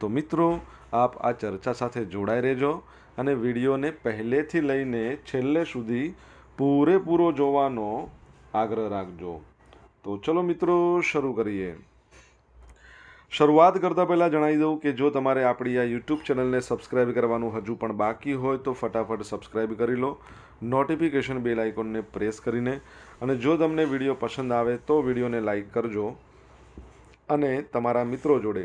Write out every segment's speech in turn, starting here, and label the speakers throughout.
Speaker 1: તો મિત્રો આપ આ ચર્ચા સાથે જોડાઈ રહેજો અને વિડીયોને પહેલેથી લઈને છેલ્લે સુધી પૂરેપૂરો જોવાનો આગ્રહ રાખજો તો ચલો મિત્રો શરૂ કરીએ શરૂઆત કરતાં પહેલાં જણાવી દઉં કે જો તમારે આપણી આ યુટ્યુબ ચેનલને સબસ્ક્રાઇબ કરવાનું હજુ પણ બાકી હોય તો ફટાફટ સબસ્ક્રાઇબ કરી લો નોટિફિકેશન બેલ આઇકોનને પ્રેસ કરીને અને જો તમને વિડીયો પસંદ આવે તો વિડીયોને લાઇક કરજો અને તમારા મિત્રો જોડે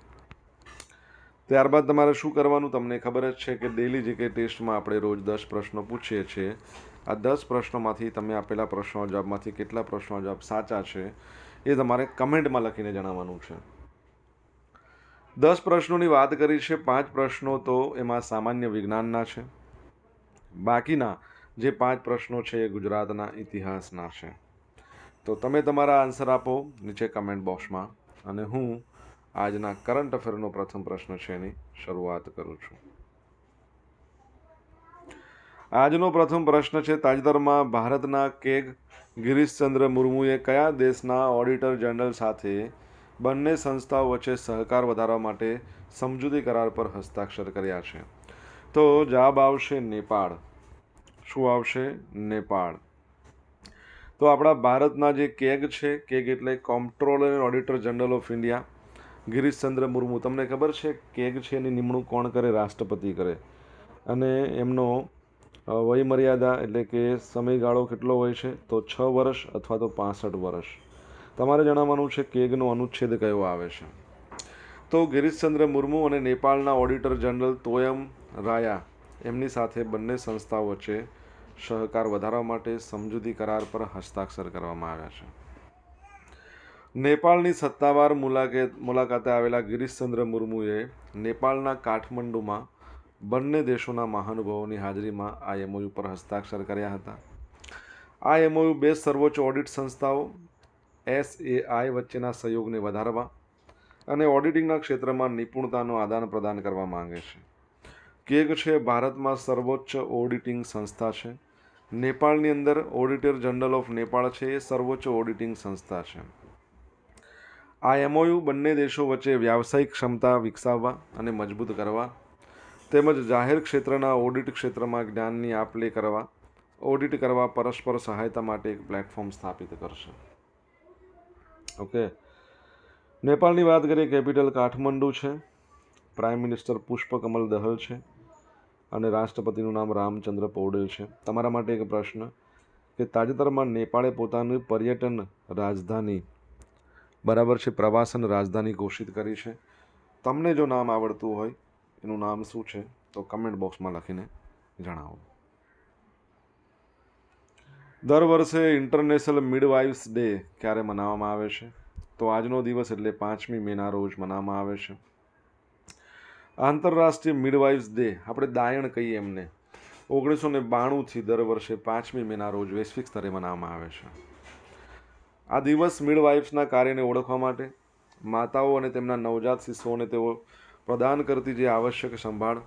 Speaker 1: ત્યારબાદ તમારે શું કરવાનું તમને ખબર જ છે કે ડેલી જીકે ટેસ્ટમાં આપણે રોજ દસ પ્રશ્નો પૂછીએ છીએ આ દસ પ્રશ્નોમાંથી તમે આપેલા પ્રશ્નો જવાબમાંથી કેટલા પ્રશ્નો જવાબ સાચા છે એ તમારે કમેન્ટમાં લખીને જણાવવાનું છે દસ પ્રશ્નોની વાત કરી છે પાંચ પ્રશ્નો તો એમાં સામાન્ય વિજ્ઞાનના છે બાકીના જે પાંચ પ્રશ્નો છે એ ગુજરાતના ઇતિહાસના છે તો તમે તમારા આન્સર આપો નીચે કમેન્ટ બોક્સમાં અને હું આજના કરંટ અફેરનો પ્રથમ પ્રશ્ન છે એની શરૂઆત કરું છું આજનો પ્રથમ પ્રશ્ન છે તાજેતરમાં ભારતના કેગ ગિરીશચંદ્ર મુર્મુએ કયા દેશના ઓડિટર જનરલ સાથે બંને સંસ્થાઓ વચ્ચે સહકાર વધારવા માટે સમજૂતી કરાર પર હસ્તાક્ષર કર્યા છે તો જવાબ આવશે નેપાળ શું આવશે નેપાળ તો આપણા ભારતના જે કેગ છે કેગ એટલે કોમ્પ્ટ્રોલર and auditor general of India ગિરીશચંદ્ર Murmu તમને ખબર છે કેગ છે એની નિમણૂક કોણ કરે રાષ્ટ્રપતિ કરે અને એમનો વયમર્યાદા એટલે કે સમયગાળો કેટલો હોય છે તો છ વર્ષ અથવા તો પાસઠ વર્ષ તમારે જણાવવાનું છે કેગનો અનુચ્છેદ કયો આવે છે તો ગિરીશચંદ્ર મુર્મુ અને નેપાળના ઓડિટર જનરલ તોયમ રાયા એમની સાથે બંને સંસ્થાઓ વચ્ચે સહકાર વધારવા માટે સમજૂતી કરાર પર હસ્તાક્ષર કરવામાં આવ્યા છે નેપાળની સત્તાવાર મુલાકાત મુલાકાતે આવેલા ગિરીશચંદ્ર મુર્મુએ નેપાળના કાઠમંડુમાં બંને દેશોના મહાનુભાવોની હાજરીમાં આ એમઓયુ પર હસ્તાક્ષર કર્યા હતા આ એમઓયુ બે સર્વોચ્ચ ઓડિટ સંસ્થાઓ એસએઆઈ વચ્ચેના સહયોગને વધારવા અને ઓડિટિંગના ક્ષેત્રમાં નિપુણતાનું આદાન પ્રદાન કરવા માંગે છે કેગ છે ભારતમાં સર્વોચ્ચ ઓડિટિંગ સંસ્થા છે નેપાળની અંદર ઓડિટર જનરલ ઓફ નેપાળ છે એ સર્વોચ્ચ ઓડિટિંગ સંસ્થા છે આ એમઓયુ બંને દેશો વચ્ચે વ્યાવસાયિક ક્ષમતા વિકસાવવા અને મજબૂત કરવા તેમજ જાહેર ક્ષેત્રના ઓડિટ ક્ષેત્રમાં જ્ઞાનની આપ લે કરવા ઓડિટ કરવા પરસ્પર સહાયતા માટે એક પ્લેટફોર્મ સ્થાપિત કરશે ઓકે નેપાળની વાત કરીએ કેપિટલ કાઠમંડુ છે પ્રાઇમ મિનિસ્ટર પુષ્પકમલ દહલ છે અને રાષ્ટ્રપતિનું નામ રામચંદ્ર પૌડેલ છે તમારા માટે એક પ્રશ્ન કે તાજેતરમાં નેપાળે પોતાની પર્યટન રાજધાની બરાબર છે પ્રવાસન રાજધાની ઘોષિત કરી છે તમને જો નામ આવડતું હોય એનું નામ શું છે તો કમેન્ટ બોક્સમાં લખીને જણાવો દર વર્ષે ઇન્ટરનેશનલ મિડવાઇફ્સ ડે ક્યારે મનાવવામાં આવે છે તો આજનો દિવસ એટલે પાંચમી મેના રોજ મનાવવામાં આવે છે આંતરરાષ્ટ્રીય મિડવાઇફ્સ ડે આપણે દાયણ કહીએ એમને ઓગણીસો ને બાણુંથી દર વર્ષે પાંચમી મેના રોજ વૈશ્વિક સ્તરે મનાવવામાં આવે છે આ દિવસ મિડ વાઇફ્સના કાર્યને ઓળખવા માટે માતાઓ અને તેમના નવજાત શિશુઓને તેઓ પ્રદાન કરતી જે આવશ્યક સંભાળ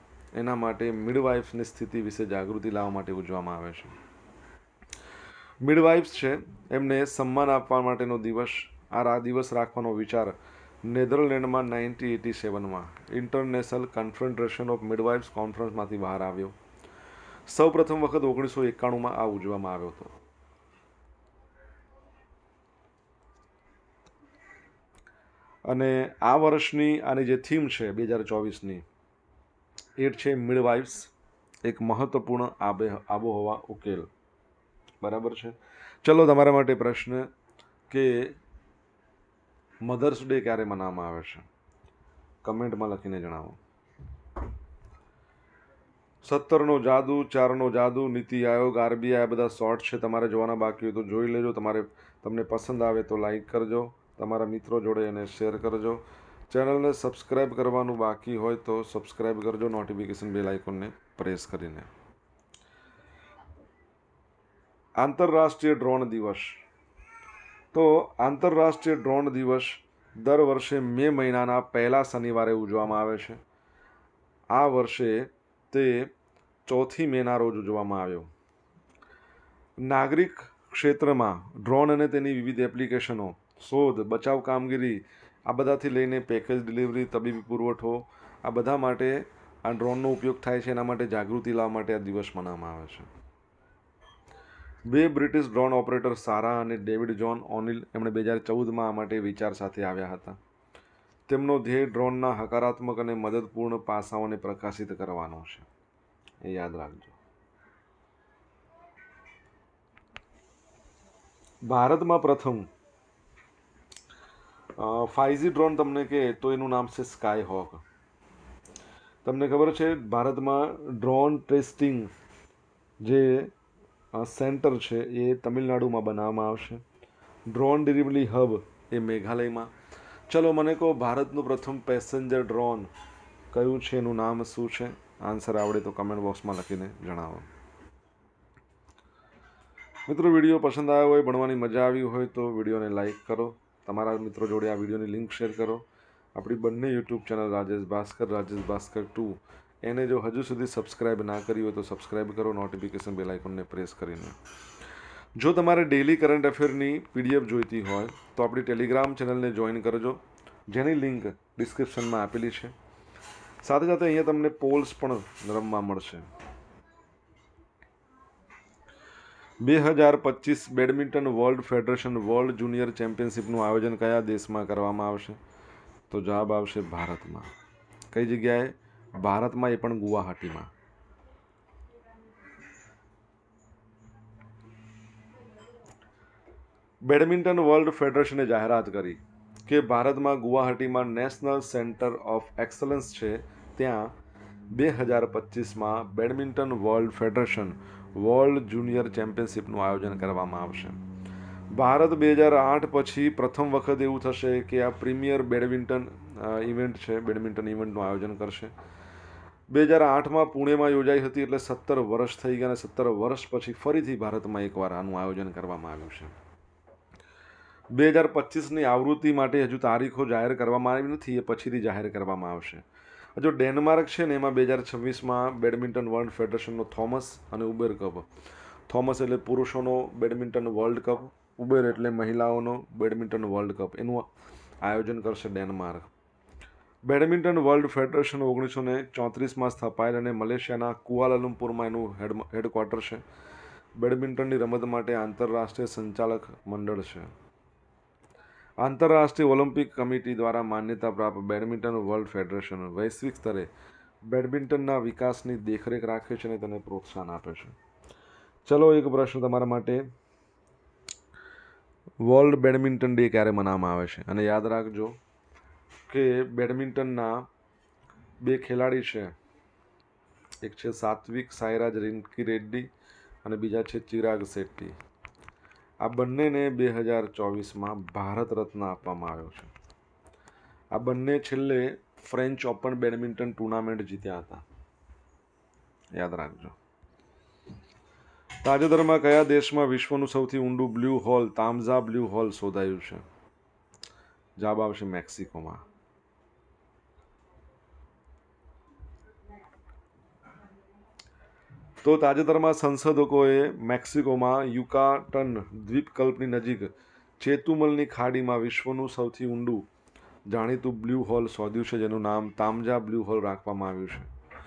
Speaker 1: એના માટે મિડ વાઇફ્સની સ્થિતિ વિશે જાગૃતિ લાવવા માટે ઉજવવામાં આવે છે મિડ વાઇફ્સ છે એમને સન્માન આપવા માટેનો દિવસ આ દિવસ રાખવાનો વિચાર નેધરલેન્ડમાં નાઇન્ટીન એટી સેવનમાં ઇન્ટરનેશનલ કન્ફેડરેશન ઓફ મિડવાઇફ્સ કોન્ફરન્સમાંથી બહાર આવ્યો સૌ પ્રથમ વખત ઓગણીસો એકાણુંમાં આ ઉજવવામાં આવ્યો હતો અને આ વર્ષની આની જે થીમ છે બે હજાર ચોવીસની એટ છે મિડવાઇફ્સ એક મહત્ત્વપૂર્ણ આબે આબોહવા ઉકેલ બરાબર છે ચલો તમારા માટે પ્રશ્ન કે મધર્સ ડે ક્યારે મનાવવામાં આવે છે કમેન્ટમાં લખીને જણાવો સત્તરનો જાદુ ચારનો જાદુ નીતિ આયોગ આરબીઆઈ બધા શોર્ટ છે તમારે જોવાના બાકી હોય તો જોઈ લેજો તમારે તમને પસંદ આવે તો લાઈક કરજો તમારા મિત્રો જોડે એને શેર કરજો ચેનલને સબસ્ક્રાઈબ કરવાનું બાકી હોય તો સબસ્ક્રાઈબ કરજો નોટિફિકેશન બેલ આઇકોનને પ્રેસ કરીને આંતરરાષ્ટ્રીય ડ્રોન દિવસ તો આંતરરાષ્ટ્રીય ડ્રોન દિવસ દર વર્ષે મે મહિનાના પહેલા શનિવારે ઉજવવામાં આવે છે આ વર્ષે તે ચોથી મેના રોજ ઉજવવામાં આવ્યો નાગરિક ક્ષેત્રમાં ડ્રોન અને તેની વિવિધ એપ્લિકેશનો શોધ બચાવ કામગીરી આ બધાથી લઈને પેકેજ ડિલિવરી તબીબી પુરવઠો આ બધા માટે આ ડ્રોનનો ઉપયોગ થાય છે એના માટે જાગૃતિ લાવવા માટે આ દિવસ મનાવવામાં આવે છે બે બ્રિટિશ ડ્રોન ઓપરેટર સારા અને ડેવિડ જોન ઓનિલ એમણે બે હજાર ચૌદમાં આ માટે વિચાર સાથે આવ્યા હતા તેમનો ધ્યેય ડ્રોનના હકારાત્મક અને મદદપૂર્ણ પાસાઓને પ્રકાશિત કરવાનો છે એ યાદ રાખજો ભારતમાં પ્રથમ ફાઇઝી ડ્રોન તમને કહે તો એનું નામ છે સ્કાય હોક તમને ખબર છે ભારતમાં ડ્રોન ટેસ્ટિંગ જે સેન્ટર છે એ તમિલનાડુમાં બનાવવામાં આવશે ડ્રોન ડિલિવરી હબ એ મેઘાલયમાં ચલો મને કહો ભારતનું પ્રથમ પેસેન્જર ડ્રોન કયું છે એનું નામ શું છે આન્સર આવડે તો કમેન્ટ બોક્સમાં લખીને જણાવો મિત્રો વિડીયો પસંદ આવ્યો હોય ભણવાની મજા આવી હોય તો વિડીયોને લાઈક કરો તમારા મિત્રો જોડે આ વિડીયોની લિંક શેર કરો આપણી બંને YouTube channel Rajesh Bhaskar Rajesh Bhaskar two એને જો હજુ સુધી સબસ્ક્રાઇબ ના કરી હોય તો સબસ્ક્રાઇબ કરો નોટિફિકેશન બેલ આઇકોનને પ્રેસ કરીને જો તમારે ડેલી કરંટ અફેરની પીડીએફ જોઈતી હોય તો આપણી ટેલિગ્રામ ચેનલને જોઈન કરજો જેની લિંક ડિસ્ક્રિપ્શનમાં આપેલી છે સાથે સાથે અહીંયા તમને પોલ્સ પણ રમવા મળશે બે હજાર પચીસ badminton world federation world junior ચેમ્પિયનશિપનું આયોજન કયા દેશમાં કરવામાં આવશે તો જવાબ આવશે ભારતમાં કઈ જગ્યાએ ભારતમાં એ પણ ગુવાહાટીમાં બેડમિન્ટન વર્લ્ડ ફેડરેશને જાહેરાત કરી કે ભારતમાં ગુવાહાટીમાં નેશનલ સેન્ટર ઓફ એક્સલન્સ છે ત્યાં બે હજાર પચીસમાં badminton world federation world junior ચેમ્પિયનશિપનું આયોજન કરવામાં આવશે ભારત બે હજાર આઠ પછી પ્રથમ વખત એવું થશે કે આ પ્રીમિયર બેડમિન્ટન ઇવેન્ટ છે બેડમિન્ટન ઇવેન્ટનું આયોજન કરશે બે હજાર આઠમાં પુણેમાં યોજાઈ હતી એટલે સત્તર વર્ષ થઈ ગયા અને સત્તર વર્ષ પછી ફરીથી ભારતમાં એકવાર આનું આયોજન કરવામાં આવ્યું છે બે હજાર પચીસની આવૃત્તિ માટે હજુ તારીખો જાહેર કરવામાં આવી નથી એ પછીથી જાહેર કરવામાં આવશે જો ડેનમાર્ક છે ને એમાં બે હજાર છવ્વીસમાં બેડમિન્ટન વર્લ્ડ ફેડરેશનનો થોમસ અને ઉબેર કપ થોમસ એટલે પુરુષોનો બેડમિન્ટન વર્લ્ડ કપ ઉબેર એટલે મહિલાઓનો બેડમિન્ટન વર્લ્ડ કપ એનું આયોજન કરશે ડેનમાર્ક બેડમિન્ટન વર્લ્ડ ફેડરેશન ઓગણીસો ને ચોત્રીસમાં સ્થપાયેલ અને મલેશિયાના કુઆલાલુમપુરમાં એનું હેડ હેડક્વાર્ટર છે બેડમિન્ટનની રમત માટે આંતરરાષ્ટ્રીય સંચાલક મંડળ છે આંતરરાષ્ટ્રીય ઓલિમ્પિક કમિટી દ્વારા માન્યતા પ્રાપ્ત બેડમિન્ટન વર્લ્ડ ફેડરેશન વૈશ્વિક સ્તરે બેડમિન્ટનના વિકાસની દેખરેખ રાખે છે અને તેને પ્રોત્સાહન આપે છે ચલો એક પ્રશ્ન તમારા માટે વર્લ્ડ બેડમિન્ટન ડે ક્યારે મનાવવામાં આવે છે અને યાદ રાખજો કે બેડમિન્ટનના બે ખેલાડી છે એક છે સાત્વિક સાયરાજ રિન્કી રેડ્ડી અને બીજા છે ચિરાગ શેટ્ટી આ બંનેને બે હજાર ચોવીસમાં ભારત રત્ન આપવામાં આવ્યો છે આ બંને છેલ્લે ફ્રેન્ચ ઓપન બેડમિન્ટન ટુર્નામેન્ટ જીત્યા હતા યાદ રાખજો તાજેતરમાં કયા દેશમાં વિશ્વનું સૌથી ઊંડું blue hole Taam Ja blue hole શોધાયું છે જવાબ આવશે મેક્સિકોમાં તો તાજેતરમાં સંશોધકોએ મેક્સિકોમાં યુકાટન દ્વીપકલ્પની નજીક ચેતુમલની ખાડીમાં વિશ્વનું સૌથી ઊંડું જાણીતું બ્લુ હોલ શોધ્યું છે જેનું નામ તામજા બ્લુ હોલ રાખવામાં આવ્યું છે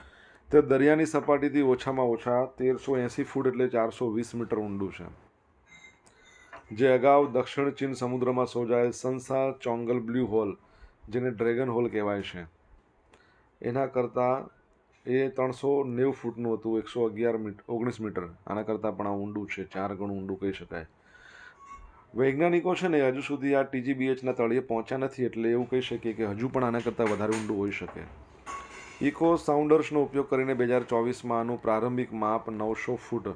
Speaker 1: તે દરિયાની સપાટીથી ઓછામાં ઓછા તેરસો એંસી ફૂટ એટલે ચારસો વીસ મીટર ઊંડું છે જે અગાઉ દક્ષિણ ચીન સમુદ્રમાં સોજાયેલ સંસા ચોંગલ બ્લુ હોલ જેને ડ્રેગન હોલ કહેવાય છે એના કરતાં એ ત્રણસો નેવું ફૂટનું હતું એકસો અગિયાર મીટર ઓગણીસ મીટર આના કરતાં પણ આ ઊંડું છે ચાર ગણું ઊંડું કહી શકાય વૈજ્ઞાનિકો છે ને હજુ સુધી આ ટીજીબીએચના તળિયે પહોંચ્યા નથી એટલે એવું કહી શકીએ કે હજુ પણ આના કરતાં વધારે ઊંડું હોઈ શકે ઇકો સાઉન્ડર્સનો ઉપયોગ કરીને બે હજાર ચોવીસમાં આનું પ્રારંભિક માપ નવસો ફૂટ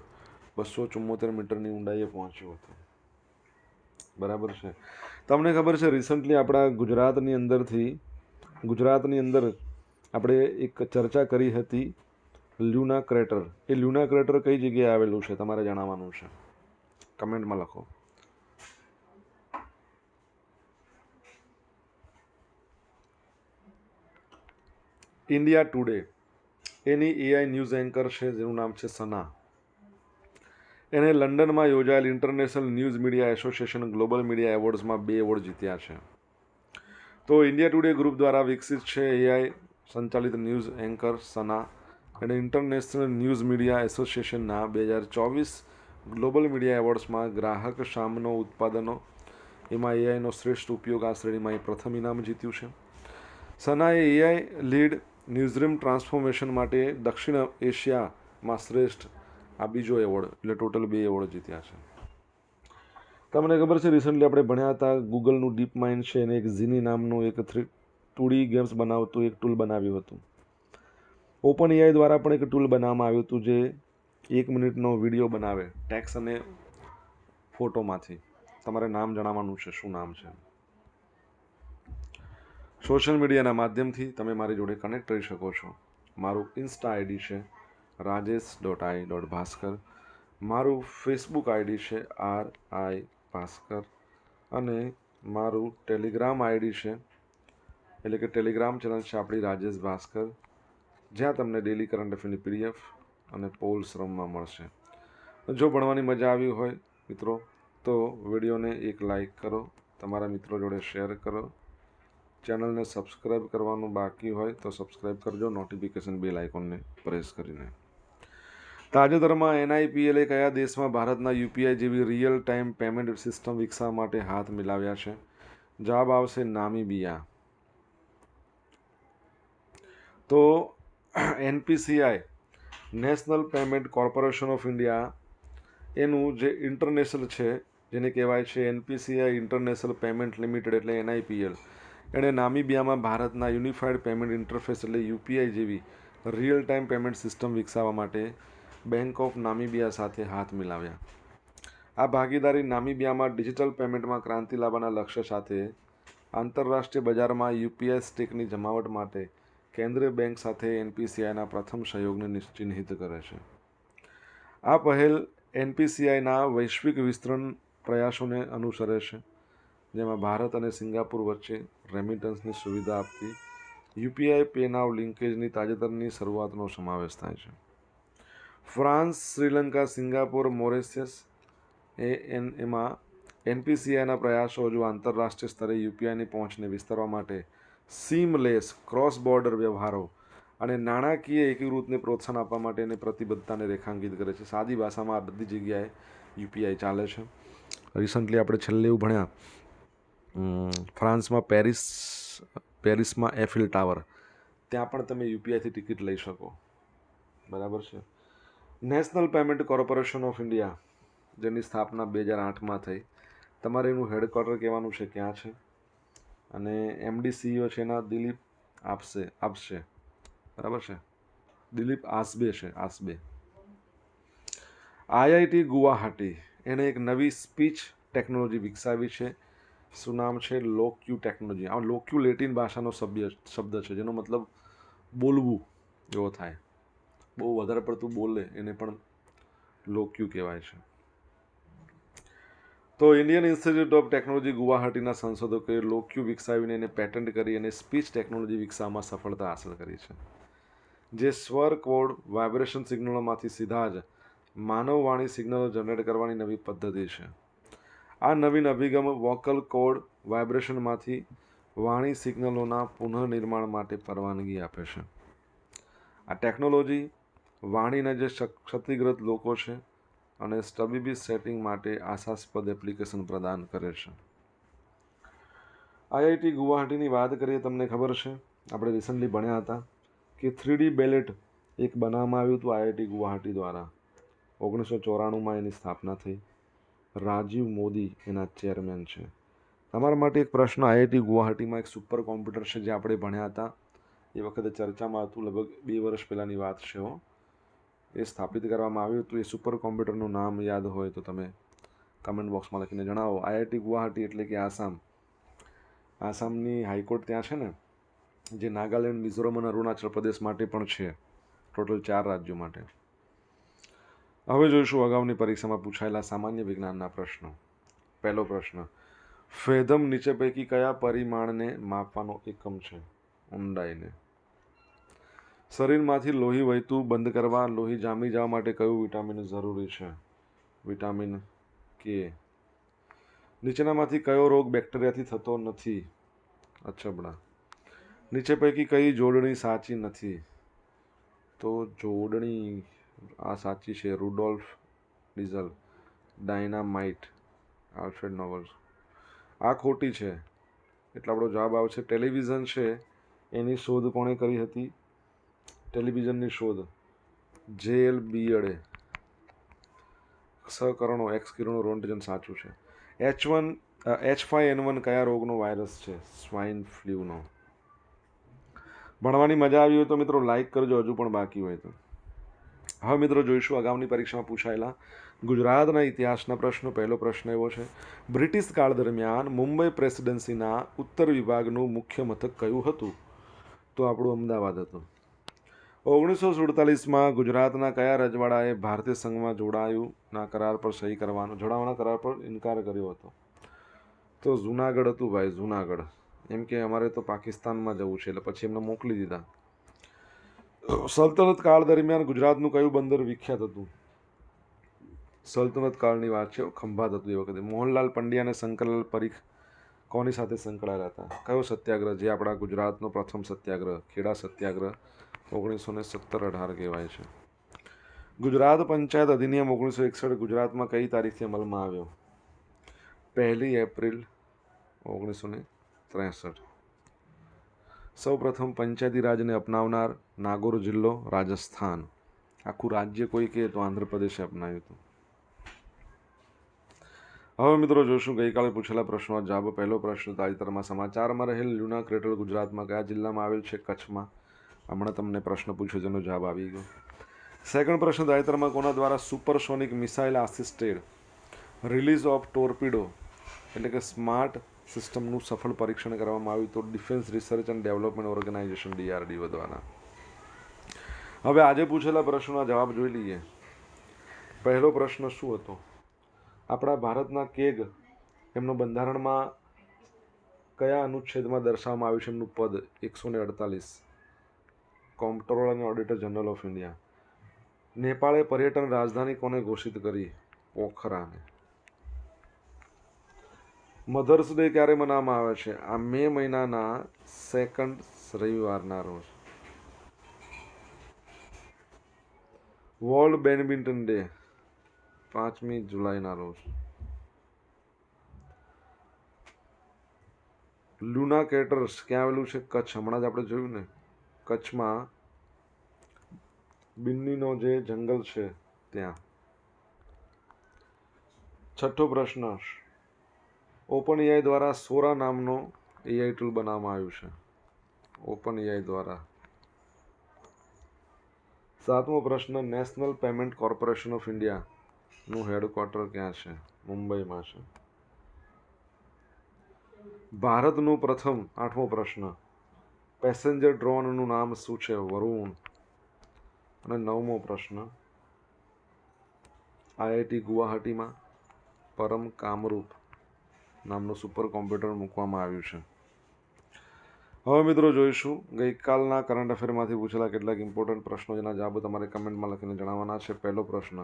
Speaker 1: બસો ચુમ્મોતેર મીટરની ઊંડાઈએ પહોંચ્યું હતું બરાબર છે તમને ખબર છે રિસન્ટલી આપણા ગુજરાતની અંદરથી ગુજરાતની અંદર આપણે એક ચર્ચા કરી હતી લ્યુના ક્રેટર એ લ્યુના ક્રેટર કઈ જગ્યાએ આવેલું છે તમારે જણાવવાનું છે કમેન્ટમાં લખો ઇન્ડિયા ટુડે એની એઆઈ ન્યૂઝ એન્કર છે જેનું નામ છે સના એને લંડનમાં યોજાયેલ international news media association global media એવોર્ડ્સમાં બે એવોર્ડ જીત્યા છે તો ઇન્ડિયા ટુડે ગ્રુપ દ્વારા વિકસિત છે એઆઈ સંચાલિત ન્યૂઝ એન્કર સના અને ઇન્ટરનેશનલ ન્યૂઝ મીડિયા એસોસિએશનના બે હજાર ચોવીસ ગ્લોબલ મીડિયા એવોર્ડ્સમાં ગ્રાહક શામનો ઉત્પાદનો એમાં એઆઈનો શ્રેષ્ઠ ઉપયોગ આ શ્રેણીમાં એ પ્રથમ ઇનામ જીત્યું છે સનાએ એઆઈ લીડ ન્યૂઝરૂમ ટ્રાન્સફોર્મેશન માટે દક્ષિણ એશિયામાં શ્રેષ્ઠ આ બીજો એવોર્ડ એટલે ટોટલ બે એવોર્ડ જીત્યા છે તમને ખબર છે રિસન્ટલી આપણે ભણ્યા હતા ગૂગલનું ડીપ માઇન્ડ છે અને એક ઝીની નામનું એક થ્રી ટુડી ગેમ્સ બનાવતું એક ટૂલ બનાવ્યું હતું ઓપન એઆઈ દ્વારા પણ એક ટૂલ બનાવવામાં આવ્યું હતું જે એક મિનિટનો વિડીયો બનાવે ટેક્સ અને ફોટોમાંથી તમારે નામ જણાવવાનું છે શું નામ છે સોશિયલ મીડિયાના માધ્યમથી તમે મારી જોડે કનેક્ટ કરી શકો છો મારું ઇન્સ્ટા આઈડી છે Rajesh dot I dot Bhaskar મારું ફેસબુક આઈડી છે આર આઈ ભાસ્કર અને મારું ટેલિગ્રામ આઈડી છે એટલે કે ટેલિગ્રામ ચેનલ છે આપણી રાજેશ ભાસ્કર જ્યાં તમને ડેલી કરંટ અફેરની પીડીએફ અને પોલ્સ રમવા મળશે જો ભણવાની મજા આવી હોય મિત્રો તો વિડીયોને એક લાઈક કરો તમારા મિત્રો જોડે શેર કરો ચેનલને સબસ્ક્રાઈબ કરવાનું બાકી હોય તો સબસ્ક્રાઈબ કરજો નોટિફિકેશન બેલ આઇકોનને પ્રેસ કરીને તાજેતરમાં એનઆઈપીએલે કયા દેશમાં ભારતના યુપીઆઈ જેવી રિયલ ટાઈમ પેમેન્ટ સિસ્ટમ વિકસાવવા માટે હાથ મિલાવ્યા છે જવાબ આવશે નામીબિયા તો NPCI national payment corporation of India એનું જે ઇન્ટરનેશનલ છે જેને કહેવાય છે એનપીસીઆઈ ઇન્ટરનેશનલ પેમેન્ટ લિમિટેડ એટલે એનઆઈપીએલ એણે નામીબિયામાં ભારતના યુનિફાઈડ પેમેન્ટ ઇન્ટરફેસ એટલે યુપીઆઈ જેવી રિયલ ટાઈમ પેમેન્ટ સિસ્ટમ વિકસાવવા માટે બેંક ઓફ નામીબિયા સાથે હાથ મિલાવ્યા આ ભાગીદારી નામીબિયામાં ડિજિટલ પેમેન્ટમાં ક્રાંતિ લાવવાના લક્ષ્ય સાથે આંતરરાષ્ટ્રીય બજારમાં યુપીઆઈ સ્ટેકની જમાવટ માટે કેન્દ્રીય બેંક સાથે એનપીસીઆઈના પ્રથમ સહયોગને ચિહ્નિત કરે છે આ પહેલ એનપીસીઆઈના વૈશ્વિક વિસ્તરણ પ્રયાસોને અનુસરે છે જેમાં ભારત અને સિંગાપુર વચ્ચે રેમિટન્સની સુવિધા આપતી યુપીઆઈ પે નાવ લિંકેજની તાજેતરની શરૂઆતનો સમાવેશ થાય છે ફ્રાન્સ શ્રીલંકા સિંગાપોર મોરેશિયસ એ એન એમાં એનપીસીઆઈના પ્રયાસો જો આંતરરાષ્ટ્રીય સ્તરે યુપીઆઈની પહોંચને વિસ્તારવા માટે સીમલેસ ક્રોસ બોર્ડર વ્યવહારો અને નાણાકીય એકીકૃતને પ્રોત્સાહન આપવા માટે અને પ્રતિબદ્ધતાને રેખાંકિત કરે છે સાદી ભાષામાં આ બધી જગ્યાએ યુપીઆઈ ચાલે છે રિસન્ટલી આપણે છેલ્લે એવું ભણ્યા ફ્રાન્સમાં પેરિસ પેરિસમાં એફિલ ટાવર ત્યાં પણ તમે યુપીઆઈથી ટિકિટ લઈ શકો બરાબર છે national payment corporation of India જેની સ્થાપના બે હજાર આઠમાં થઈ તમારે એનું હેડક્વાર્ટર કહેવાનું છે ક્યાં છે અને એમડી સીઈઓ e છે એના દિલીપ આપશે આપશે બરાબર છે દિલીપ આસબે છે આસબે આઈઆઈટી ગુવાહાટી એણે એક નવી સ્પીચ ટેકનોલોજી વિકસાવી છે શું નામ છે લોક્યુ ટેકનોલોજી આ લોક્યુ લેટિન ભાષાનો શબ્દ શબ્દ છે જેનો મતલબ બોલવું એવો થાય બહુ વધારે પડતું બોલે એને પણ લોક્યુ કહેવાય છે તો ઇન્ડિયન ઇન્સ્ટિટ્યૂટ ઓફ ટેકનોલોજી ગુવાહાટીના સંશોધકોએ લોક્યુ વિકસાવીને એને પેટન્ટ કરી અને સ્પીચ ટેકનોલોજી વિકસાવવામાં સફળતા હાંસલ કરી છે જે સ્વર કોડ વાઇબ્રેશન સિગ્નલોમાંથી સીધા જ માનવ વાણી સિગ્નલો જનરેટ કરવાની નવી પદ્ધતિ છે આ નવીન અભિગમ વોકલ કોડ વાઇબ્રેશનમાંથી વાણી સિગ્નલોના પુનઃનિર્માણ માટે પરવાનગી આપે છે આ ટેકનોલોજી વાણીના જે ક્ષતિગ્રસ્ત લોકો છે અને સ્ટબીબી સેટિંગ માટે આશાસ્પદ એપ્લિકેશન પ્રદાન કરે છે આઈઆઈટી ગુવાહાટીની વાત કરીએ તમને ખબર છે આપણે રિસન્ટલી ભણ્યા હતા કે થ્રીડી બેલેટ એક બનાવવામાં આવ્યું હતું આઈઆઈટી ગુવાહાટી દ્વારા ઓગણીસો ચોરાણુંમાં એની સ્થાપના થઈ રાજીવ મોદી એના ચેરમેન છે તમારા માટે એક પ્રશ્ન આઈઆઈટી ગુવાહાટીમાં એક સુપર કોમ્પ્યુટર છે જે આપણે ભણ્યા હતા એ વખતે ચર્ચામાં હતું લગભગ બે વર્ષ પહેલાંની વાત છે હો એ સ્થાપિત કરવામાં આવ્યું હતું એ સુપર કોમ્પ્યુટરનું નામ યાદ હોય તો તમે કમેન્ટ બોક્સમાં લખીને જણાવો આઈઆઈટી ગુવાહાટી એટલે કે આસામ આસામની હાઈકોર્ટ ત્યાં છે ને જે નાગાલેન્ડ મિઝોરમ અને અરુણાચલ પ્રદેશ માટે પણ છે ટોટલ ચાર રાજ્યો માટે હવે જોઈશું અગાઉની પરીક્ષામાં પૂછાયેલા સામાન્ય વિજ્ઞાનના પ્રશ્નો પહેલો પ્રશ્ન ફેધમ નીચે પૈકી કયા પરિમાણને માપવાનો એકમ છે ઊંડાઈને શરીરમાંથી લોહી વહેતું બંધ કરવા લોહી જામી જવા માટે કયું વિટામિન જરૂરી છે વિટામિન કે નીચેનામાંથી કયો રોગ બેક્ટેરિયાથી થતો નથી અચબડા નીચે પૈકી કઈ જોડણી સાચી નથી તો જોડણી આ સાચી છે Rudolf Diesel dynamite Alfred Nobel આ ખોટી છે એટલો આપણો જવાબ આવશે ટેલિવિઝન છે એની શોધ કોણે કરી હતી ટેલિવિઝનની શોધ જેલ બીયડે સહકરણો એક્સ કિરણો રોન્ટિજન સાચું છે H one H five N one કયા રોગનો વાયરસ છે સ્વાઇન ફ્લૂનો ભણવાની મજા આવી હોય તો મિત્રો લાઇક કરજો હજુ પણ બાકી હોય તો હવે મિત્રો જોઈશું અગાઉની પરીક્ષામાં પૂછાયેલા ગુજરાતના ઇતિહાસના પ્રશ્નો પહેલો પ્રશ્ન એવો છે બ્રિટિશ કાળ દરમિયાન મુંબઈ પ્રેસિડેન્સીના ઉત્તર વિભાગનું મુખ્ય મથક કયું હતું તો આપણું અમદાવાદ હતું ઓગણીસો સુડતાલીસમાં ગુજરાતના કયા રજવાડાએ ભારતીય સંઘમાં જોડાયું કરાર પર સહી કરવાનો જોડાવાના કરાર પર ઇનકાર કર્યો હતો તો જુનાગઢ હતું ભાઈ જુનાગઢ એમ કે અમારે તો પાકિસ્તાનમાં જવું છે એટલે પછી એમને મોકલી દીધા સલ્તનત કાળ દરમિયાન ગુજરાતનું કયું બંદર વિખ્યાત હતું સલ્તનત કાળની વાત છે ખંભાત હતું એ વખતે મોહનલાલ પંડ્યા અને શંકરલાલ પરીખ કોની સાથે સંકળાયેલા હતા કયો સત્યાગ્રહ જે આપણા ગુજરાતનો પ્રથમ સત્યાગ્રહ ખેડા સત્યાગ્રહ ઓગણીસો ને સત્તર અઢાર કહેવાય છે ગુજરાત પંચાયત અધિનિયમ ઓગણીસો એકસઠ ગુજરાતમાં કઈ તારીખે અમલમાં આવ્યો પહેલી એપ્રિલ ઓગણીસો ને ત્રેસઠ સૌપ્રથમ પંચાયતી રાજને અપનાવનાર નાગોર જિલ્લો રાજસ્થાન આખું રાજ્ય કોઈ કહે તો આંધ્રપ્રદેશે અપનાવ્યું હતું હવે મિત્રો જોશું ગઈકાલે પૂછેલા પ્રશ્નો જવાબ પહેલો પ્રશ્ન તાજેતરમાં સમાચારમાં રહેલ જૂના ક્રેટલ ગુજરાતમાં કયા જિલ્લામાં આવેલ છે કચ્છમાં હમણાં તમને પ્રશ્ન પૂછ્યો જેનો જવાબ આવી ગયો સેકન્ડ પ્રશ્ન તાજેતરમાં કોના દ્વારા supersonic missile assisted release of torpedo એટલે કે સ્માર્ટ સિસ્ટમનું સફળ પરીક્ષણ કરવામાં આવ્યું તો defence research and development organisation DRDO દ્વારા હવે આજે પૂછેલા પ્રશ્નોના જવાબ જોઈ લઈએ પહેલો પ્રશ્ન શું હતો આપણા ભારતના કેગ એમનો બંધારણમાં કયા અનુચ્છેદમાં દર્શાવવામાં આવ્યું છે એમનું પદ એકસો ને અડતાલીસ કોમ્પ્ટરોલ અને ઓડિટર જનરલ ઓફ ઇન્ડિયા નેપાળે પર્યટન રાજધાની કોને ઘોષિત કરી પોખરાને મધર્સ ડે ક્યારે મનાવવામાં આવે છે આ મે મહિનાના સેકન્ડ રવિવારના રોજ વર્લ્ડ બેડમિન્ટન ડે પાંચમી જુલાઈના રોજ લુના કેટર્સ ક્યાં આવેલું છે કચ્છ હમણાં જ આપણે જોયું ને કચ્છમાં બિન્નીનો જે જંગલ છે ત્યાં છઠ્ઠો પ્રશ્ન ઓપન એઆઈ દ્વારા સોરા નામનો એઆઈ ટૂલ બનાવવામાં આવ્યું છે ઓપન એઆઈ દ્વારા સાતમો પ્રશ્ન નેશનલ પેમેન્ટ કોર્પોરેશન ઓફ ઇન્ડિયાનું હેડક્વાર્ટર ક્યાં છે મુંબઈમાં છે ભારતનું પ્રથમ આઠમો પ્રશ્ન પેસેન્જર ડ્રોનનું નામ શું છે વરુણ અને નવમો પ્રશ્ન આઈઆઈટી ગુવાહાટીમાં પરમ કામરૂપ નામનું સુપર કોમ્પ્યુટર મૂકવામાં આવ્યું છે હવે મિત્રો જોઈશું ગઈકાલના કરંટ અફેરમાંથી પૂછેલા કેટલાક ઇમ્પોર્ટન્ટ પ્રશ્નો જેના જવાબો તમારે કમેન્ટમાં લખીને જણાવવાના છે પહેલો પ્રશ્ન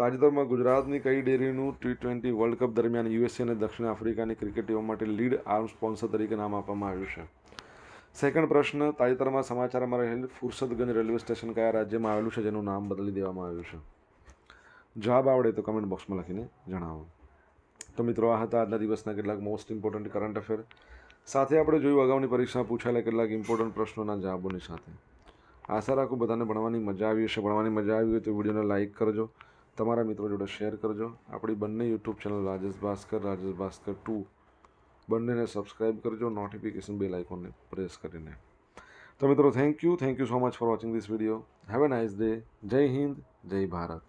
Speaker 1: તાજેતરમાં ગુજરાતની કઈ ડેરીનું ટી ટ્વેન્ટી વર્લ્ડ કપ દરમિયાન યુએસએ અને દક્ષિણ આફ્રિકાની ક્રિકેટ ટીમો માટે લીડ આર્મ સ્પોન્સર તરીકે નામ આપવામાં આવ્યું છે સેકન્ડ પ્રશ્ન તાજેતરમાં સમાચારમાં રહેલ ફુરસદગંજ રેલવે સ્ટેશન કયા રાજ્યમાં આવેલું છે જેનું નામ બદલી દેવામાં આવ્યું છે જવાબ આવડે તો કમેન્ટ બોક્સમાં લખીને જણાવો તો મિત્રો આ હતા આજના દિવસના કેટલાક મોસ્ટ ઇમ્પોર્ટન્ટ કરંટ અફેર સાથે આપણે જોયું અગાઉની પરીક્ષા પૂછાયેલા કેટલાક ઇમ્પોર્ટન્ટ પ્રશ્નોના જવાબોની સાથે આશા રાખું બધાને ભણવાની મજા આવી હશે ભણવાની મજા આવી હોય તો વિડીયોને લાઇક કરજો તમારા મિત્રો જોડે શેર કરજો આપણી બંને YouTube channel Rajesh Bhaskar Rajesh Bhaskar two બંનેને સબસ્ક્રાઇબ કરજો નોટિફિકેશન બેલ આઇકોનને પ્રેસ કરીને તો મિત્રો thank you thank you so much for watching this video have a nice day Jai Hind જય ભારત